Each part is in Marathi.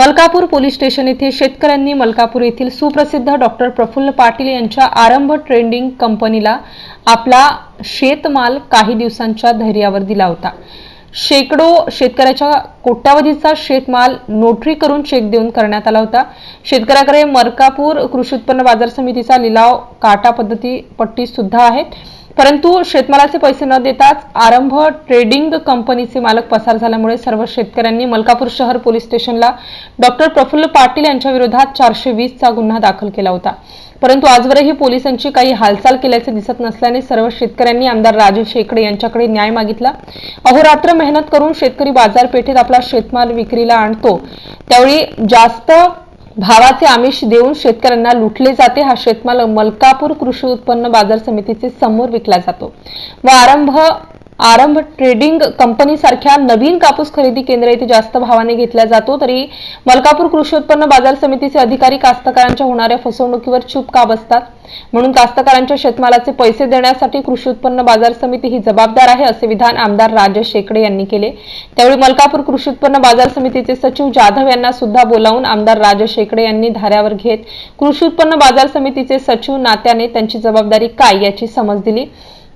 मलकापूर पोलीस स्टेशन येथे शेतकऱ्यांनी मलकापूर येथील सुप्रसिद्ध डॉक्टर प्रफुल्ल पाटील यांच्या आरंभ ट्रेडिंग कंपनीला आपला शेतमाल काही दिवसांच्या धैर्यावर दिला होता. शेकडो शेतकऱ्याच्या कोट्यावधीचा शेतमाल नोटरी करून चेक देऊन करण्यात आला होता. शेतकऱ्याकडे मरकापूर कृषी उत्पन्न बाजार समितीचा लिलाव काटा पद्धती पट्टी सुद्धा आहेत. परंतु शेतमालाचे पैसे न देताच आरंभ ट्रेडिंग कंपनीचे मालक पसार झाल्यामुळे सर्व शेतकऱ्यांनी मलकापूर शहर पोलीस स्टेशनला डॉक्टर प्रफुल्ल पाटील यांच्या विरोधात चारशे वीसचा गुन्हा दाखल केला होता. परंतु आजवरही पोलिसांची काही हालचाल केल्याचे दिसत नसल्याने सर्व शेतकऱ्यांनी आमदार राजू शेकडे यांच्याकडे न्याय मागितला. अहोरात्र मेहनत करून शेतकरी बाजारपेठेत आपला शेतमाल विक्रीला आणतो. त्यावेळी जास्त भावाचे आमिष देऊन शेतकऱ्यांना लुटले जाते. हा शेतमाल मलकापूर कृषी उत्पन्न बाजार समितीचे समोर विकला जातो. व आरंभ आरंभ ट्रेडिंग कंपनी सारख्या नवीन कापूस खरेदी केंद्र येथे जास्त भावाने घेतला जातो. तरी मलकापूर कृषी उत्पन्न बाजार समितीचे अधिकारी कास्तकारांच्या होणाऱ्या फसवणुकीवर चूप का बसतात? म्हणून कास्तकारांच्या शेतमालाचे पैसे देण्यासाठी कृषी उत्पन्न बाजार समिती ही जबाबदार आहे असे विधान आमदार राजेश शेकडे यांनी केले. त्यावेळी मलकापूर कृषी उत्पन्न बाजार समितीचे सचिव जाधव यांना सुद्धा बोलावून आमदार राजेश शेकडे यांनी धाऱ्यावर घेत कृषी उत्पन्न बाजार समितीचे सचिव नात्याने त्यांची जबाबदारी काय याची समज दिली.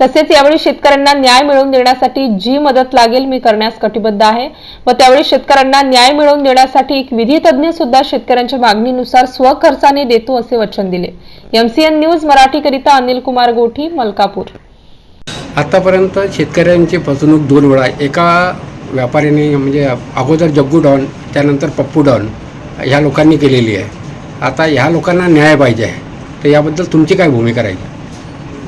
तसेच यावेळी शेतकऱ्यांना न्याय मिळवून देण्यासाठी जी मदत लागेल मी करण्यास कटिबद्ध आहे. व त्यावेळी शेतकऱ्यांना न्याय मिळवून देण्यासाठी एक विधी तज्ज्ञ सुद्धा शेतकऱ्यांच्या मागणीनुसार स्वखर्चाने देतो असे वचन दिले. एमसीएन न्यूज मराठीकरिता अनिल कुमार गोठी मलकापूर. आत्तापर्यंत शेतकऱ्यांची फसवणूक दोन वेळा. एका व्यापाऱ्याने म्हणजे अगोदर जग्गू डॉन त्यानंतर पप्पू डॉन ह्या लोकांनी केलेली आहे. आता ह्या लोकांना न्याय पाहिजे आहे. तर याबद्दल तुमची काय भूमिका राहील?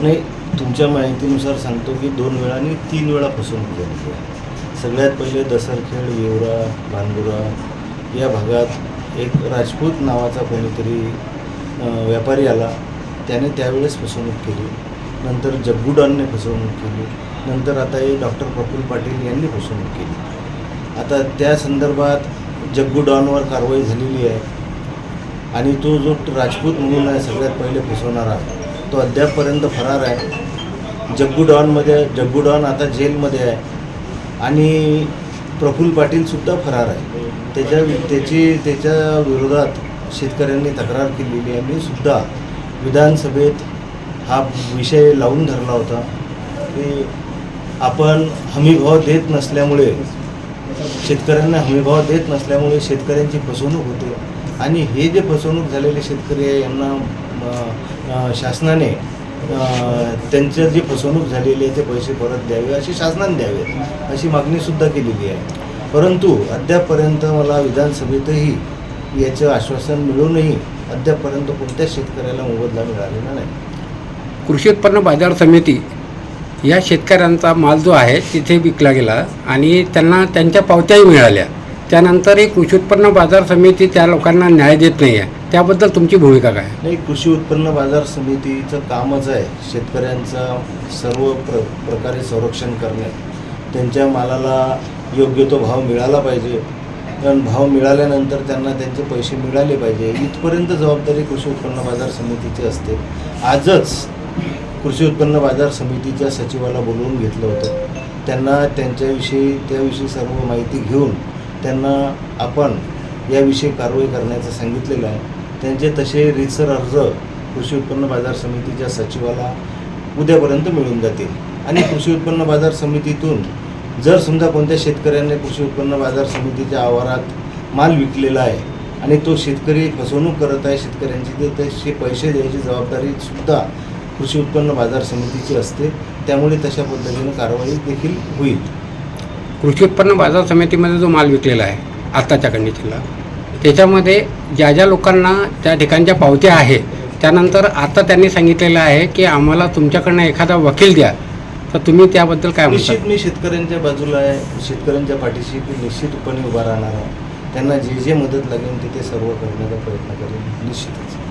नाही तुमच्या माहितीनुसार सांगतो की दोन वेळा आणि तीन वेळा फसवणूक झाली आहे सगळ्यात पहिले दसरखेड येवरा भानगुरा या भागात एक राजपूत नावाचा कोणीतरी व्यापारी आला. त्याने त्यावेळेस फसवणूक केली. नंतर जग्गूडॉनने फसवणूक केली. नंतर आता हे डॉक्टर प्रफुल पाटील यांनी फसवणूक केली. आता त्या संदर्भात जग्गूडॉनवर कारवाई झालेली आहे. आणि तो जो राजपूत म्हणून आहे सगळ्यात पहिले फसवणारा तो अद्यापपर्यंत फरार आहे. जग्गू डॉनमध्ये जग्गू डॉन आता जेलमध्ये आहे. आणि प्रफुल्ल पाटीलसुद्धा फरार आहे. त्याच्या त्याची त्याच्या विरोधात शेतकऱ्यांनी तक्रार केलेली आहे. मी सुद्धा विधानसभेत हा विषय लावून धरला होता. की आपण हमीभाव देत नसल्यामुळे शेतकऱ्यांना हमीभाव देत नसल्यामुळे शेतकऱ्यांची फसवणूक होते. आणि हे जे फसवणूक झालेले शेतकरी आहे यांना शासनाने त्यांचं जी फसवणूक झालेली आहे ते पैसे परत द्यावे अशी शासनाने द्यावे. अशी मागणीसुद्धा केलेली आहे. परंतु अद्यापपर्यंत मला विधानसभेतही याचं आश्वासन मिळूनही अद्यापपर्यंत कोणत्याच शेतकऱ्याला मोबदला मिळालेला नाही. कृषी उत्पन्न बाजार समिती या शेतकऱ्यांचा माल जो आहे तिथे विकला गेला आणि त्यांना त्यांच्या पावत्याही मिळाल्या. त्यानंतरही कृषी उत्पन्न बाजार समिती त्या लोकांना न्याय देत नाही आहे त्याबद्दल तुमची भूमिका काय? नाही कृषी उत्पन्न बाजार समितीचं कामच आहे शेतकऱ्यांचं सर्व प्र प्रकारे संरक्षण करणे. त्यांच्या मालाला योग्य तो भाव मिळाला पाहिजे. कारण भाव मिळाल्यानंतर त्यांना त्यांचे पैसे मिळाले पाहिजे. इथपर्यंत जबाबदारी कृषी उत्पन्न बाजार समितीची असते. आजच कृषी उत्पन्न बाजार समितीच्या सचिवाला बोलवून घेतलं होतं. त्यांना त्यांच्याविषयी त्याविषयी सर्व माहिती घेऊन त्यांना आपण याविषयी कारवाई करण्याचं सांगितलेलं आहे. त्यांचे तसे रितसर अर्ज कृषी उत्पन्न बाजार समितीच्या सचिवाला उद्यापर्यंत मिळून जातील. आणि कृषी उत्पन्न बाजार समितीतून जर समजा कोणत्या शेतकऱ्याने कृषी उत्पन्न बाजार समितीच्या आवारात माल विकलेला आहे आणि तो शेतकरी फसवणूक करत आहे शेतकऱ्यांची तर तसे पैसे द्यायची जबाबदारी सुद्धा कृषी उत्पन्न बाजार समितीची असते त्यामुळे तशा पद्धतीनं कारवाई देखील होईल. कृषी उत्पन्न बाजार समितीमध्ये जो माल विकलेला आहे आत्ताच्या कंडिशनला त्याच्यामध्ये ज्या ज्या लोकांना त्या ठिकाणच्या पावत्या आहे त्यानंतर आता त्यांनी सांगितलेलं आहे की आम्हाला तुमच्याकडनं एखादा वकील द्या. तर तुम्ही त्याबद्दल काय निश्चित मी शेतकऱ्यांच्या बाजूला आहे. शेतकऱ्यांच्या पाठीशी मी निश्चितपणे उभा राहणार आहे. त्यांना जे जे मदत लागेल तिथे ते सर्व करण्याचा प्रयत्न करेन. निश्चितच.